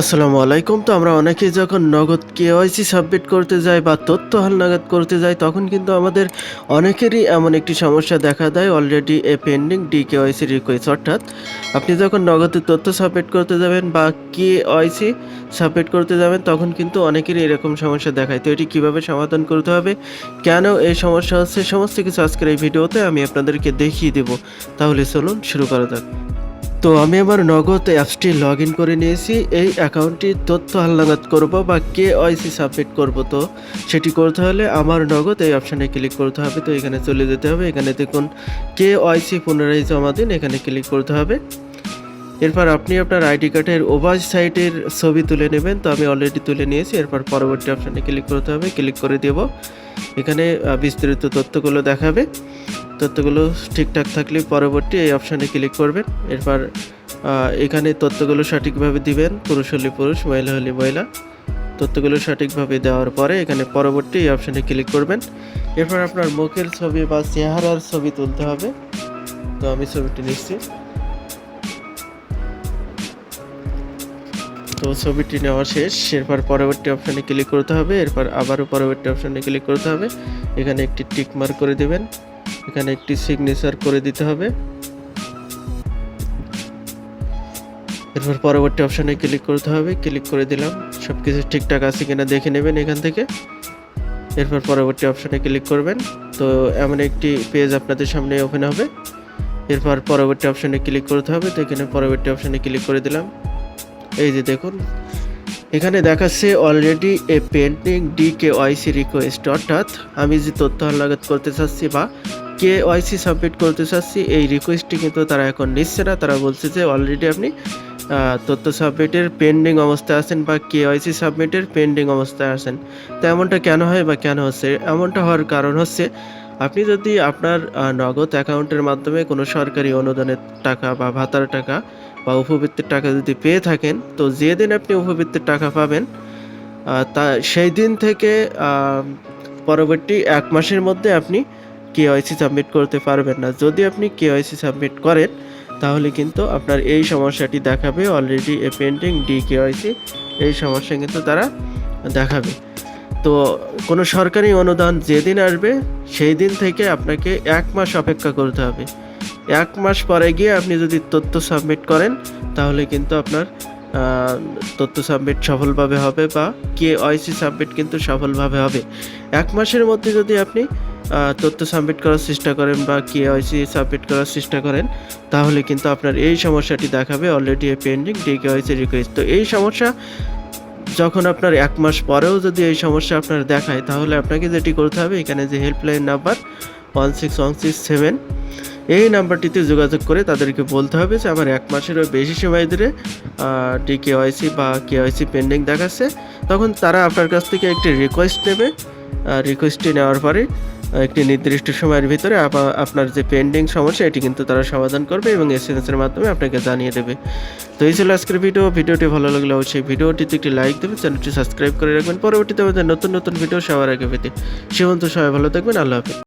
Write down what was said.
আসসালামু আলাইকুম। তো আমরা অনেকেই যখন নগদ কেওয়াইসি সাবমিট করতে যাই বা তথ্য হালনাগাদ করতে যাই, তখন কিন্তু আমাদের অনেকেরই এমন একটি সমস্যা দেখা দেয় already a pending D KYC request অর্থাৎ আপনি যখন নগদে তথ্য সাবমিট করতে যাবেন বা কেওয়াইসি সাবমিট করতে যাবেন, তখন কিন্তু অনেকেরই এরকম সমস্যা দেখায়। তো এটি কীভাবে সমাধান করতে হবে? কেন এই সমস্যা হচ্ছে? সমস্ত কিছু আজকের এই ভিডিওতে আমি আপনাদেরকে দেখিয়ে দেব। তাহলে চলুন শুরু করা যাক। তো আমি আমার নগদ অ্যাপসটি লগ ইন করে নিয়েছি। এই অ্যাকাউন্টটির তথ্য হালনাগাদ করব বা কে ওয়াইসি সাবমিট করব তো সেটি করতে হলে আমার নগদ এই অপশানে ক্লিক করতে হবে। তো এখানে চলে যেতে হবে। এখানে দেখুন কে ওয়াইসি পুনরায় জমা দিন। এখানে ক্লিক করতে হবে। এরপর আপনি আপনার আইডি কার্ডের ওভার সাইটের ছবি তুলে নেবেন। তো আমি অলরেডি তুলে নিয়েছি। এরপর পরবর্তী অপশানে ক্লিক করতে হবে। ক্লিক করে দেব। এখানে বিস্তারিত তথ্যগুলো দেখাবে। তথ্যগুলো ঠিকঠাক থাকলে পরবর্তী এই অপশানে ক্লিক করবেন। এরপর এখানে তথ্যগুলো সঠিকভাবে দিবেন। পুরুষ হলে পুরুষ, মহিলা হলে মহিলা। তথ্যগুলো সঠিকভাবে দেওয়ার পরে এখানে পরবর্তী এই অপশানে ক্লিক করবেন। এরপর আপনার মুখের ছবি বা চেহারার ছবি তুলতে হবে। তো আমি ছবিটি নিচ্ছি। তো ছবিটি নেওয়া শেষ। এরপর পরবর্তী অপশানে ক্লিক করতে হবে। এরপর আবারও পরবর্তী অপশানে ক্লিক করতে হবে। এখানে একটি টিক মার্ক করে দেবেন। এখানে একটি সিগনেচার করে দিতে হবে। এরপর পরবর্তী অপশানে ক্লিক করতে হবে। ক্লিক করে দিলাম। সব কিছু ঠিকঠাক আছে কিনা দেখে নেবেন এখান থেকে। এরপর পরবর্তী অপশানে ক্লিক করবেন। তো এমন একটি পেজ আপনাদের সামনে ওপেন হবে। এরপর পরবর্তী অপশানে ক্লিক করতে হবে। তো এখানে পরবর্তী অপশানে ক্লিক করে দিলাম। এই যে দেখুন, এখানে দেখাচ্ছে already a pending D K YC request অর্থাৎ আমি যে তথ্য হালনাগাদ করতে চাচ্ছি বা কে ওয়াইসি সাবমিট করতে চাচ্ছি, এই রিকোয়েস্টটি কিন্তু তারা এখন নিচ্ছে না। তারা বলছে যে অলরেডি আপনি তথ্য সাবমিটের পেন্ডিং অবস্থায় আছেন বা কে ওয়াইসি সাবমিটের পেন্ডিং অবস্থায় আছেন। তো এমনটা কেন হয় বা কেন হচ্ছে? এমনটা হওয়ার কারণ হচ্ছে, আপনি যদি আপনার নগদ অ্যাকাউন্টের মাধ্যমে কোনো সরকারি অনুদানের টাকা বা ভাতার টাকা বা উপবৃত্তির টাকা যদি পেয়ে থাকেন, তো যেদিন আপনি উপবৃত্তির টাকা পাবেন তা সেই দিন থেকে পরবর্তী এক মাসের মধ্যে আপনি কেওয়াইসি সাবমিট করতে পারবেন না। যদি আপনি কেওয়াইসি সাবমিট করেন, তাহলে কিন্তু আপনার এই সমস্যাটি দেখাবে। Already a pending D KYC এই সমস্যা কিন্তু তারা দেখাবে। তো কোনো সরকারি অনুদান যেদিন আসবে, সেই দিন থেকে আপনাকে এক মাস অপেক্ষা করতে হবে। এক মাস পরে গিয়ে আপনি যদি তথ্য সাবমিট করেন, তাহলে কিন্তু আপনার তথ্য সাবমিট সফলভাবে হবে বা কে ওয়াইসি সাবমিট কিন্তু সফলভাবে হবে। এক মাসের মধ্যে যদি আপনি তথ্য সাবমিট করার চেষ্টা করেন বা কে ওয়াইসি সাবমিট করার চেষ্টা করেন, তাহলে কিন্তু আপনার এই সমস্যাটি দেখাবে already a pending D K YC request তো এই সমস্যা, যখন আপনার এক মাস পরেও যদি এই সমস্যা আপনার দেখায়, তাহলে আপনাকে যেটি করতে হবে, এখানে যে helpline number one six one six seven এই নাম্বারটিতে যোগাযোগ করে তাদেরকে বলতে হবে যে আমার এক মাসেরও বেশি সময় ধরে ডি কেওয়াইসি বা কেওয়াইসি পেন্ডিং দেখাচ্ছে। তখন তারা আপনার কাছ থেকে একটি রিকোয়েস্ট নেবে। রিকোয়েস্টটি নেওয়ার পরে, একটি নির্দিষ্ট সময়ের ভিতরে আপা- আপনার যে পেন্ডিং সমস্যা, এটি কিন্তু তারা সমাধান করবে এবং এস এর মাধ্যমে আপনাকে জানিয়ে দেবে। তো এই ছিল আজকের ভিডিও ভিডিওটি ভালো লাগলে অবশ্যই ভিডিওটিতে একটি লাইক দেবেন, চ্যানেলটি সাবস্ক্রাইব করে রাখবেন। পরবর্তীতে আমাদের নতুন নতুন ভিডিও সবার আগে পেতে। সে পর্যন্ত সবাই ভালো থাকবেন। আল্লাহ হাফিজ।